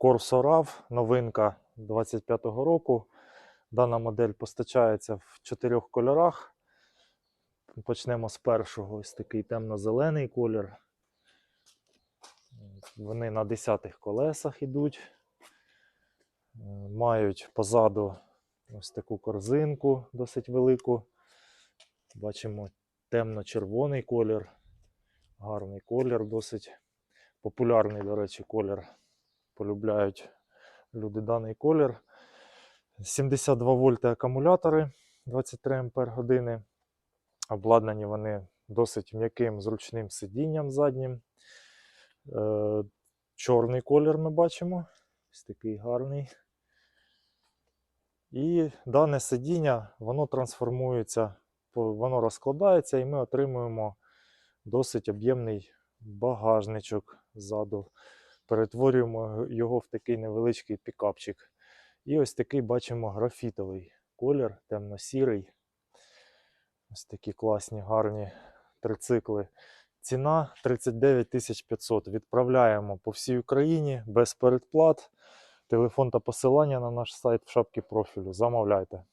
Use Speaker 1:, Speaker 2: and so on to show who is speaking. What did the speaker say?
Speaker 1: RAV, новинка 25-го року. Дана модель постачається в чотирьох кольорах. Почнемо з першого. Ось такий темно-зелений колір. Вони на 10-х колесах йдуть. Мають позаду ось таку корзинку досить велику. Бачимо темно-червоний колір. Гарний колір, досить популярний, до речі, колір. Полюбляють люди даний колір. 72 вольти акумулятори 23 ампер години. Обладнані вони досить м'яким зручним сидінням заднім. Е, чорний колір ми бачимо. Ось такий гарний. І дане сидіння воно трансформується, воно розкладається, і ми отримуємо досить об'ємний багажничок ззаду. Перетворюємо його в такий невеличкий пікапчик. І ось такий бачимо графітовий колір, темно-сірий. Ось такі класні, гарні трицикли. Ціна 39 500. Відправляємо по всій Україні без передплат. Телефон та посилання на наш сайт в шапці профілю. Замовляйте.